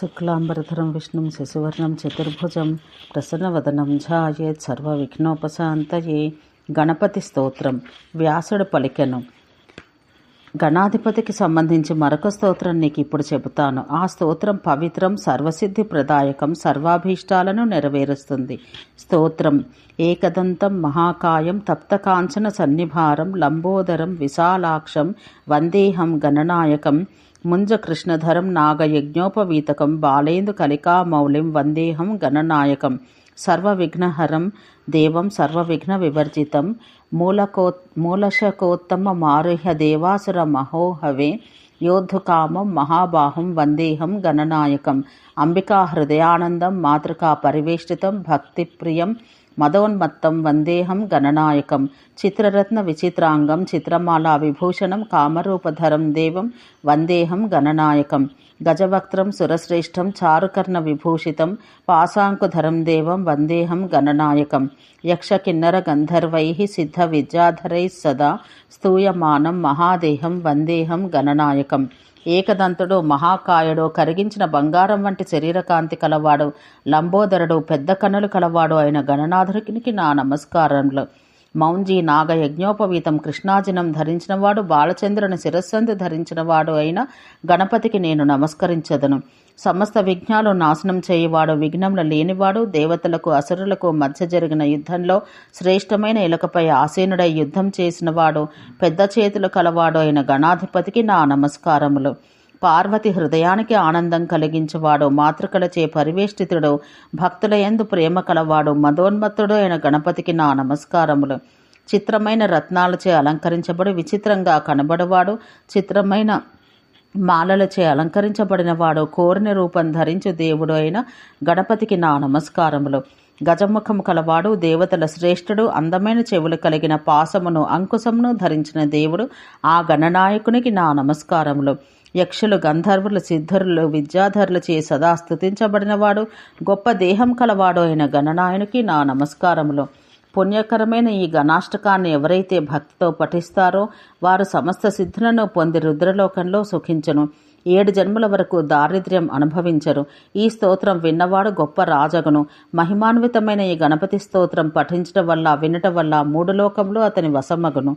శుక్లాంబరధరం విష్ణుం శశివర్ణం చతుర్భుజం ప్రసన్నవదనం ఝాయేత్ సర్వ విఘ్నోపశాంతయే గణపతి స్తోత్రం వ్యాసుడు పలికెను. గణాధిపతికి సంబంధించి మరొక స్తోత్రం నీకు ఇప్పుడు చెబుతాను. ఆ స్తోత్రం పవిత్రం సర్వసిద్ధి ప్రదాయకం సర్వాభీష్టాలను నెరవేరుస్తుంది. స్తోత్రం ఏకదంతం మహాకాయం తప్తకాంచన సన్నిభారం లంబోదరం విశాలాక్షం వందేహం గణనాయకం मुञ्जकृष्णधरं नागयज्ञोपवीतकं बालेन्दुकलिकामौलिं वन्देऽहं गणनायकं सर्वविघ्नहरं देवं सर्वविघ्नविवर्जितं मूलकोत् मूलशकोत्तममारुह्यदेवासुरमहोहवे योद्धुकामं महाबाहं वन्देहं गणनायकम् अम्बिकाहृदयानन्दं मातृकापरिवेष्टितं भक्तिप्रियं మదోన్మత్తం వందేహం గణనాయకం. చిత్రరత్న విచిత్రాంగం చిత్రమాల విభూషణం కామరూపధరం దేవం వందేహం గణనాయకం. గజవక్త్రం సురశ్రేష్టం చారుకర్ణ విభూషితం పాశాంకుధరం దేవం వందేహం గణనాయకం. యక్షకిన్నర గంధర్వై సిద్ధ విద్యాధరై సదా స్తూయమానం మహాదేహం వందేహం గణనాయకం. ఏకదంతుడు మహాకాయుడు కరిగించిన బంగారం వంటి శరీరకాంతి కలవాడు లంబోదరుడు పెద్ద కన్నులు కలవాడు అయిన గణనాథుడికి నా నమస్కారములు. మౌంజీ నాగ యజ్ఞోపవీతం కృష్ణాజినం ధరించినవాడు బాలచంద్రుని శిరస్సందు ధరించినవాడు అయిన గణపతికి నేను నమస్కరించదను. సమస్త విఘ్నాలు నాశనం చేయవాడు విఘ్నములు లేనివాడు దేవతలకు అసురులకు మధ్య జరిగిన యుద్ధంలో శ్రేష్టమైన ఇలకపై ఆసీనుడై యుద్ధం చేసినవాడు పెద్ద చేతులు కలవాడు అయిన గణాధిపతికి నా నమస్కారములు. పార్వతి హృదయానికి ఆనందం కలిగించేవాడు మాతృకలచే పరివేష్టితుడు భక్తుల ఎందు ప్రేమ కలవాడు మదోన్మత్తుడు అయిన గణపతికి నా నమస్కారములు. చిత్రమైన రత్నాలచే అలంకరించబడి విచిత్రంగా కనబడవాడు చిత్రమైన మాలలచే అలంకరించబడినవాడు కోరిన రూపం ధరించు దేవుడు అయిన గణపతికి నా నమస్కారములు. గజముఖము కలవాడు దేవతల శ్రేష్ఠుడు అందమైన చెవులు కలిగిన పాసమును అంకుశమును ధరించిన దేవుడు ఆ గణనాయకునికి నా నమస్కారములు. యక్షులు గంధర్వులు సిద్ధరులు విద్యాధరులచే సదా స్థుతించబడినవాడు గొప్ప దేహం కలవాడు అయిన గణనాయనికి నా నమస్కారములు. పుణ్యకరమైన ఈ గణాష్టకాన్ని ఎవరైతే భక్తితో పఠిస్తారో వారు సమస్త సిద్ధులను పొంది రుద్రలోకంలో సుఖించను. ఏడు జన్మల వరకు దారిద్ర్యం అనుభవించరు. ఈ స్తోత్రం విన్నవాడు గొప్ప రాజగును. మహిమాన్వితమైన ఈ గణపతి స్తోత్రం పఠించడం వల్ల వినటం వల్ల మూడు లోకంలో అతని వసమగును